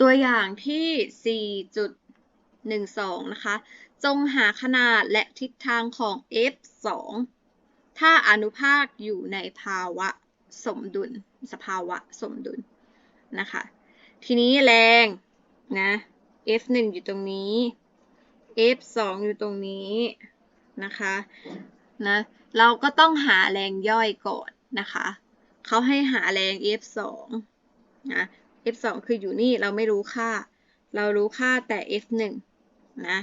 ตัวอย่างที่ 4.12 นะคะ จงหาขนาดและทิศทางของ f2 ถ้าอนุภาคอยู่ในภาวะสมดุล สภาวะสมดุลนะคะ ทีนี้แรงนะ f1 อยู่ตรงนี้ f2 อยู่ตรงนี้นะคะนะ เราก็ต้องหาแรงย่อยก่อนนะคะ เขาให้หาแรง f2 นะ f2 คืออยู่นี่เราไม่รู้ค่า เรารู้ค่าแต่ f1 นะ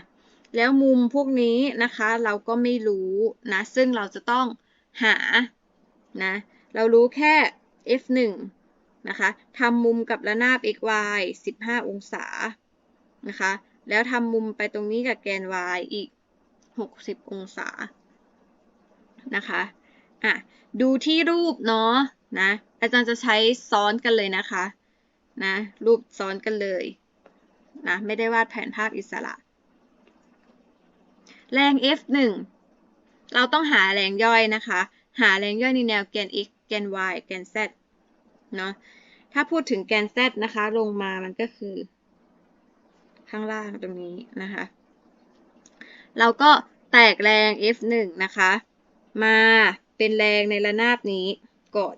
แล้วมุมพวกนี้นะคะเราก็ไม่รู้นะ ซึ่งเราจะต้องหานะเรารู้แค่ f1 นะคะทำมุมกับระนาบ xy 15 องศานะคะแล้วทำมุมไปตรงนี้กับแกน y อีก 60 องศานะคะอะดูที่รูปเนาะนะอาจารย์จะใช้ซ้อนกันเลยนะคะ นะ รูปซ้อนกันเลยนะไม่ได้วาดแผนภาพอิสระ แรง F1 เราต้องหาแรงย่อยนะคะ หาแรงย่อยในแนวแกน x แกน y แกน z เนาะถ้าพูดถึงแกน z นะคะ ลงมามันก็คือ ข้างล่างตรงนี้นะคะ เราก็แตกแรง F1 นะคะ มาเป็นแรงในระนาบนี้ก่อน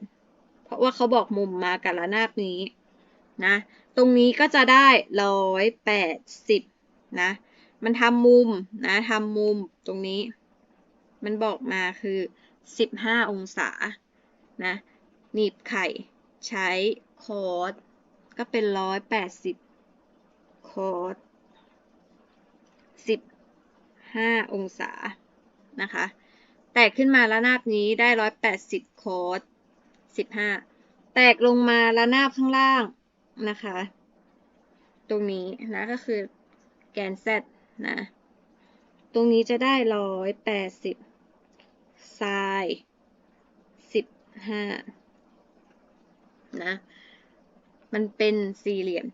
เพราะว่าเขาบอกมุมมากับระนาบนี้ นะ ตรงนี้ก็จะได้ร้อยแปดสิบนะ มันทำมุมนะทำมุมตรงนี้ มันบอกมาคือสิบห้าองศา นะ หนีบไข่ ใช้คอร์สก็เป็นร้อยแปดสิบคอร์สสิบห้าองศา นะคะ แตกขึ้นมาระนาบนี้ได้ร้อยแปดสิบคอร์สสิบห้าแตกลงมาระนาบข้างล่าง นะคะ ตรงนี้นะก็คือแกน z นะ ตรงนี้จะได้ร้อยแปดสิบไซน์สิบห้านะ มันเป็นสี่เหลี่ยม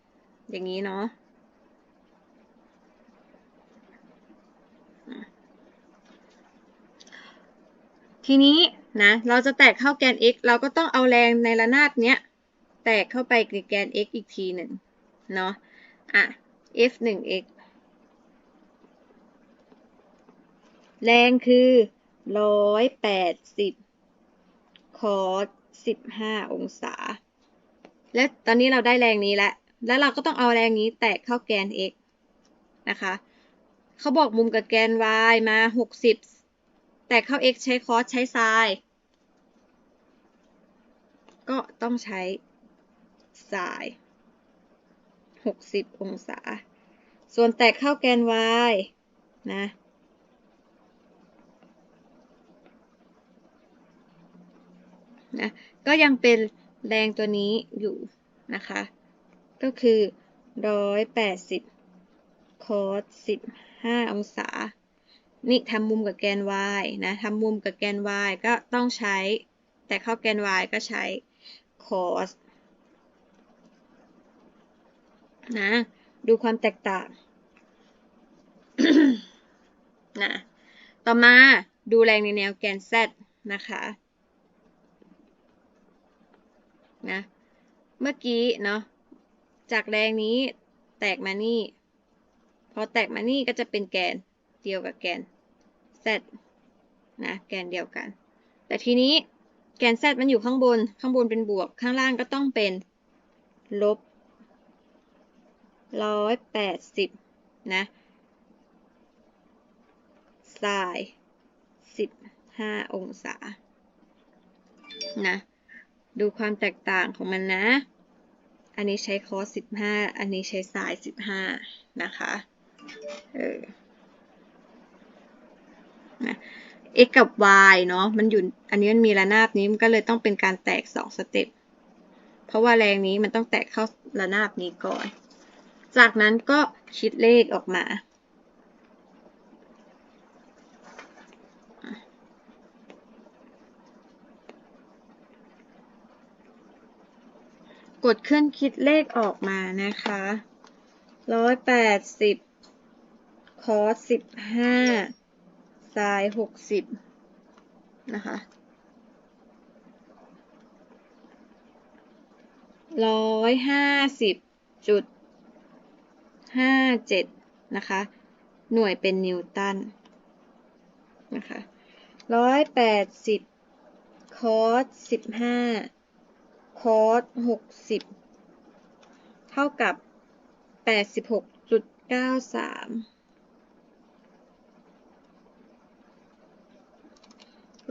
อย่างนี้เนาะทีนี้นะเราจะแตกเข้าแกน x เราก็ต้องเอาแรงในระนาบเนี้ย แตกเข้าไปในแกน x อีกทีหนึ่งเนาะ อะ f 1 x แรงคือร้อยแปดสิบคอสสิบห้าองศา และตอนนี้เราได้แรงนี้แล้ว แล้วเราก็ต้องเอาแรงนี้แตกเข้าแกน x นะคะ เขาบอกมุมกับแกน y มาหกสิบแตกเข้า x ใช้คอสใช้ไซน์ก็ต้องใช้ ไซน์หกสิบองศา ส่วนแตกเข้าแกน y นะ นะ ก็ยังเป็นแรงตัวนี้อยู่นะคะ ก็คือร้อยแปดสิบคอสสิบห้าองศา นี่ทำมุมกับแกน y นะ ทำมุมกับแกน y ก็ต้องใช้ แต่เข้าแกน y ก็ใช้ cos นะ ดูความแตกต่างนะต่อมาดูแรงในแนวแกน z นะคะนะเมื่อกี้เนาะจากแรงนี้แตกมานี่ พอแตกมานี่ก็จะเป็นแกนเดียวกับแกน z นะแกนเดียวกัน แต่ทีนี้แกน z มันอยู่ข้างบน ข้างบนเป็นบวก ข้างล่างก็ต้องเป็นลบ ร้อยแปดสิบนะไซน์สิบห้าองศา นะ ดูความแตกต่างของมันนะ อันนี้ใช้คอส15อันนี้ใช้สาย15นะคะ เออ นะ x กับ y เนาะ มันอยู่ อันนี้มันมีระนาบนี้มันก็เลยต้องเป็นการแตก2สเต็ป เพราะว่าแรงนี้มันต้องแตกเข้าระนาบนี้ก่อน จากนั้นก็คิดเลขออกมา กดเครื่องคิดเลขออกมานะคะร้อยแปดสิบคอสสิบห้าไซหกสิบนะคะร้อยห้าสิบจุด ห้าเจ็ดนะคะ หน่วยเป็นนิวตันนะคะร้อยแปดสิบคอสสิบห้าคอสหกสิบเท่ากับแปดสิบหกจุดเก้าสาม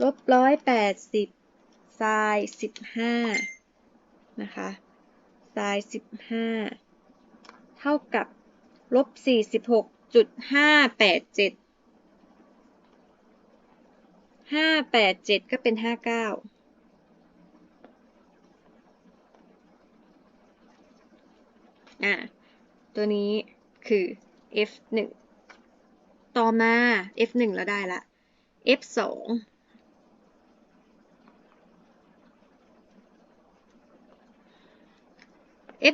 ลบร้อยแปดสิบไซน์สิบห้านะคะไซน์สิบห้าเท่ากับ ลบสี่สิบหกจุดห้าแปดเจ็ดห้าแปดเจ็ดก็เป็นห้าเก้าอะตัวนี้คือ f 1ต่อมา f 1แล้วได้ละ f 2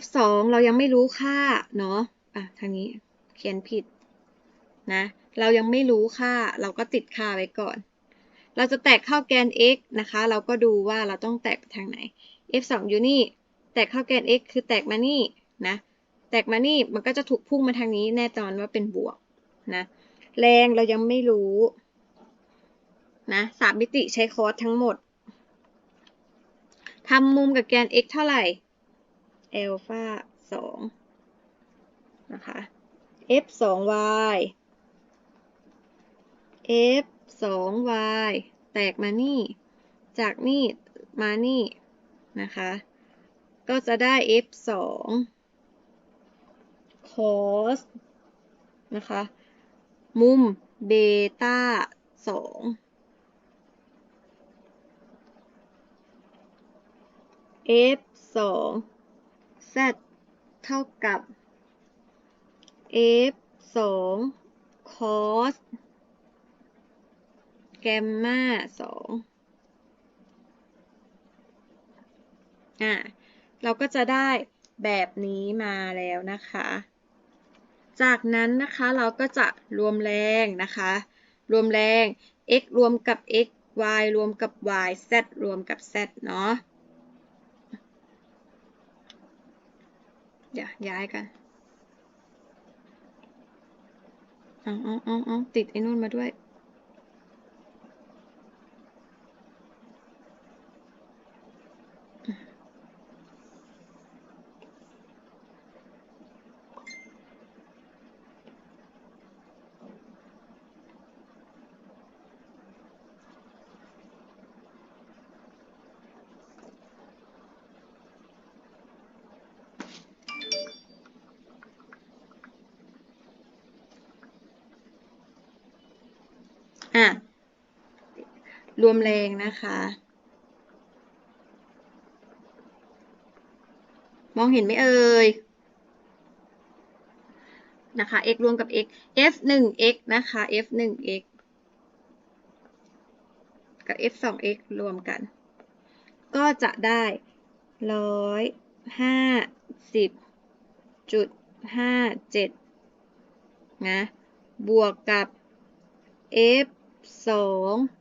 f 2เรายังไม่รู้ค่าเนาะ อะทางนี้เขียนผิดนะ เรายังไม่รู้ค่า เราก็ติดค่าไว้ก่อน เราจะแตกเข้าแกน x นะคะ เราก็ดูว่าเราต้องแตกไปทางไหน f 2อยู่นี่ แตกเข้าแกน x คือแตกมานี่นะ แตกมานี่มันก็จะถูกพุ่งมาทางนี้แน่นอนว่าเป็นบวกนะ แรงเรายังไม่รู้นะสามมิติใช้คอสทั้งหมด ทำมุมกับแกน x เท่าไหร่ อัลฟาสอง นะคะ f สอง y f สอง y แตกมานี่ จากนี่มานี่นะคะ ก็จะได้ f สอง cos นะคะ มุมเบต้าสอง f สอง z เท่ากับ f สอง cos แกมมาสองอะ เราก็จะได้แบบนี้มาแล้วนะคะ จากนั้นนะคะเราก็จะรวมแรงนะคะ รวมแรง x รวมกับ x y รวมกับ y z รวมกับ z เนาะเดี๋ยวย้ายกัน อ๋ออ๋ออ๋อติดไอ้นู่นมาด้วย รวมแรงนะคะ มองเห็นไหมเอ่ยนะคะ x รวมกับ x f 1 x นะคะ f 1 x กับ f 2 x รวมกัน ก็จะได้ร้อยห้าสิบจุดห้าเจ็ดนะ บวกกับ f 2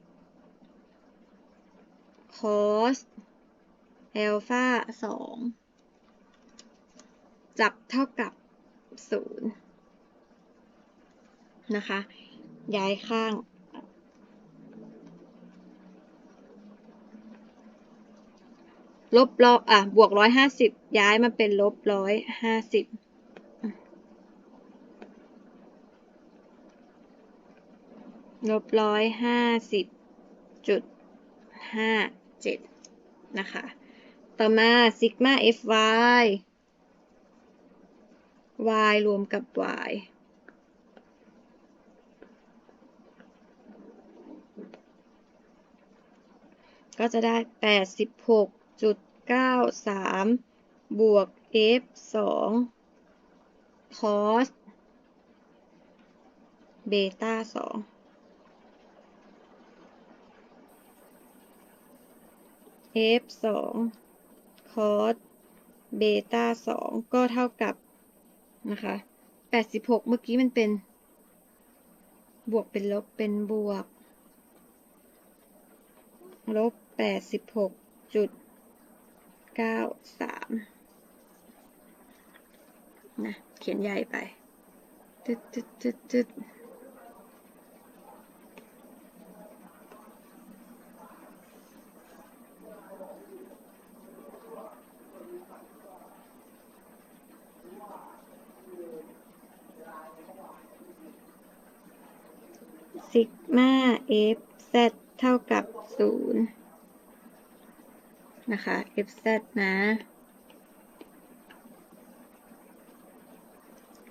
cos เอลฟาสองจับเท่ากับศูนย์นะคะ ย้ายข้าง ลบลบอะ บวกร้อยห้าสิบย้ายมาเป็นลบร้อยห้าสิบลบร้อยห้าสิบจุดห้า เจ็ดนะคะ ต่อมาซิกมา fy y รวมกับ y ก็จะได้ 86.93 บวก f 2 cos เบต้า2 f 2 cos เบต้า2ก็เท่ากับนะคะ86 เมื่อกี้มันเป็น บวกเป็นลบเป็นบวก ลบ 86จุด93นะเขียนใหญ่ไปตึ๊ดตึ๊ดตึ๊ดตึ๊ดซิก มาเอฟเซเท่ากับศูนย์นะคะ fz นะ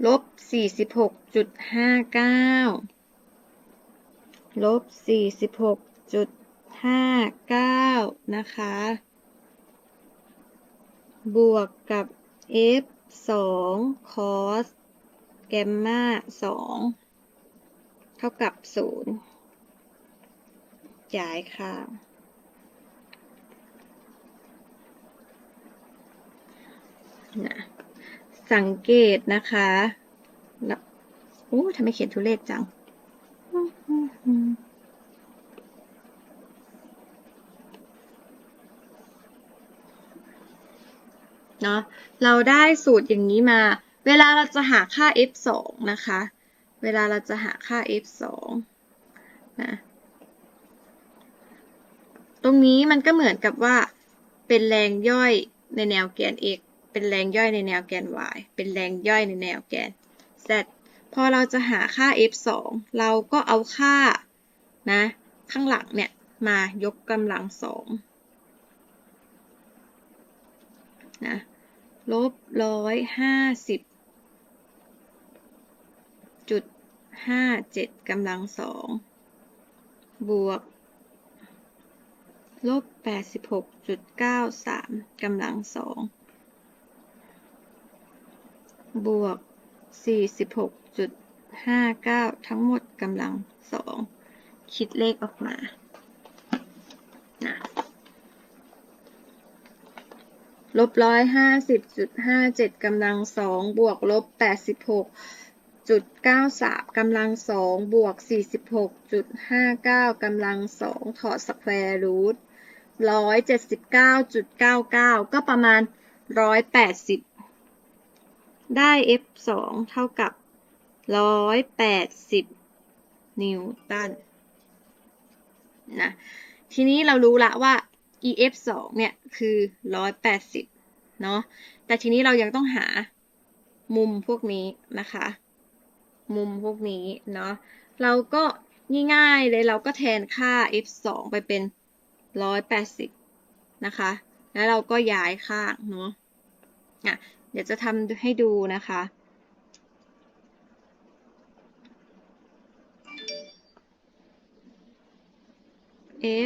ลบสี่สิบหกจุดห้าเก้าลบสี่สิบหกจุดห้าเก้านะคะ บวกกับ f สอง cos แกมมาสองเท่ากับศูนย์ ย้ายค่ะนะสังเกตนะคะแล้วโอ้ทำไมเขียนทุเลศจัง เนาะเราได้สูตรอย่างนี้มา เวลาเราจะหาค่า f 2นะคะ เวลาเราจะหาค่า f 2นะ ตรงนี้มันก็เหมือนกับว่า เป็นแรงย่อยในแนวแกน x เป็นแรงย่อยในแนวแกน y เป็นแรงย่อยในแนวแกน z พอเราจะหาค่า f 2เราก็เอาค่านะข้างหลังเนี่ยมายกกำลังสองนะลบร้อยห้าสิบจุดห้าเจ็ดกำลังสองบวก ลบแปดสิบหกจุดเก้าสามกำลังสองบวก46.59ทั้งหมดกำลังสองคิดเลขออกมานะลบร้อยห้าสิบจุดห้าเจ็ดกำลังสองบวกลบแปดสิบหกจุดเก้าสามกำลังสองบวกสี่สิบหกจุดห้าเก้ากำลังสองถอดสแควร์รูท ร้อยเจ็ดสิบเก้าจุดเก้าเก้าก็ประมาณร้อยแปดสิบได้ F 2เท่ากับ180นิวตันนะทีนี้เรารู้ละว่า EF 2เนี่ยคือ 180 เนาะ แต่ทีนี้เรายังต้องหามุมพวกนี้นะคะ มุมพวกนี้เนาะ เราก็ง่ายๆเลยเราก็แทนค่า F 2ไปเป็น 180นะคะ แล้วเราก็ย้ายข้างเนาะอะเดี๋ยวจะทำให้ดูนะคะ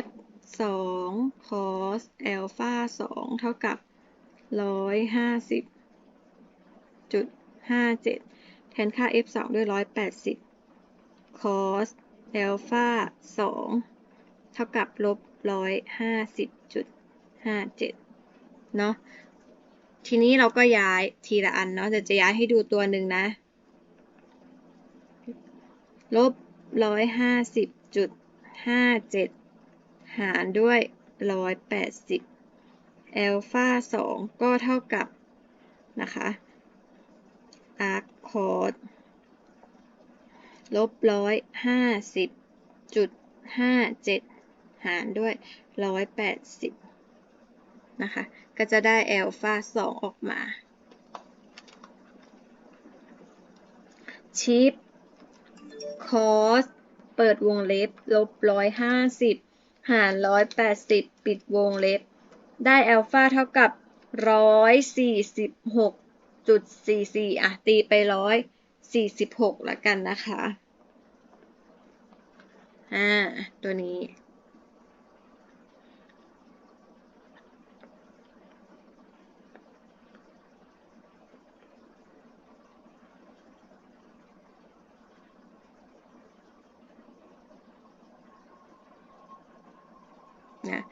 f 2 cos อัลฟา2เท่ากับ 150จุด57 แทนค่า f 2ด้วย 180 cos อัลฟา2เท่ากับลบ 150จุด57เจ็ดเนาะทีนี้เราก็ย้ายทีละอันเนาะจะจะย้ายให้ดูตัวหนึ่งนะ ลบร้อยห้าสิบจุดห้าเจ็ดหารด้วยร้อยแปดสิบเอลฟาสองก็เท่ากับนะคะอาร์คอร์ดลบร้อยห้าสิบจุดห้าเจ็ด หารด้วยร้อยแปดสิบนะคะ ก็จะได้อัลฟา2ออกมา ชิปคอสเปิดวงเล็บ ลบ 150 หาร 180 ปิดวงเล็บ ได้อัลฟาเท่ากับ 146.44 อะ ตีไป 146แล้วกันนะคะ อ่า ตัวนี้ นะ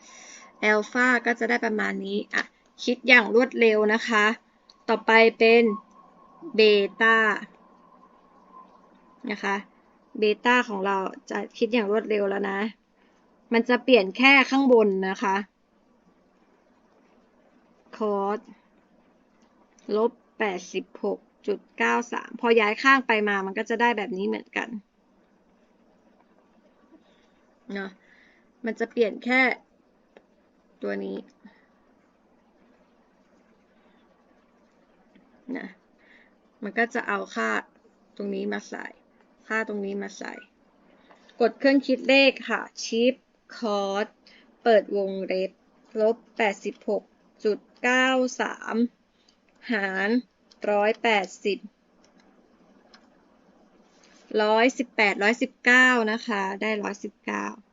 อัลฟาก็จะได้ประมาณนี้อะคิดอย่างรวดเร็วนะคะ ต่อไปเป็นเบต้านะคะเบต้าของเราจะคิดอย่างรวดเร็วแล้วนะ มันจะเปลี่ยนแค่ข้างบนนะคะคอสลบแปดสิบหกจุดเก้าสามพอย้ายข้างไปมามันก็จะได้แบบนี้เหมือนกันเนาะ มันจะเปลี่ยนแค่ตัวนี้นะมันก็จะเอาค่าตรงนี้มาใส่ ค่าตรงนี้มาใส่ กดเครื่องคิดเลขค่ะ ชิปคอร์สเปิดวงเล็บลบ 86.93 หาร 180 118 119 นะคะ ได้ 119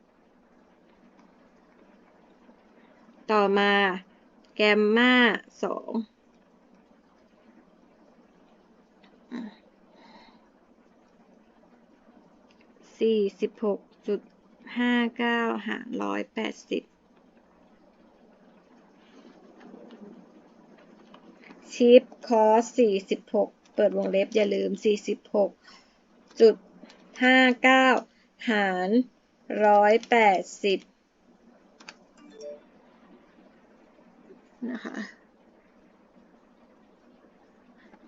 ต่อมาแกมมาสองสี่สิบหกจุดห้าเก้าหารร้อยแปดสิบชิปคอสสี่สิบหกเปิดวงเล็บอย่าลืมสี่สิบหกจุดห้าเก้าหารร้อยแปดสิบ นะคะ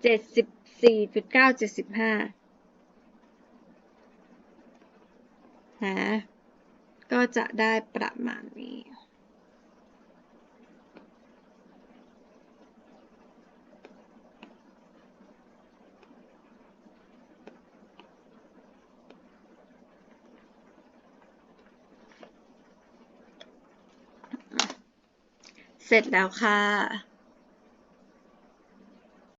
เจ็ดสิบสี่จุดเก้าเจ็ดสิบห้านะก็จะได้ประมาณนี้ เสร็จแล้วค่ะ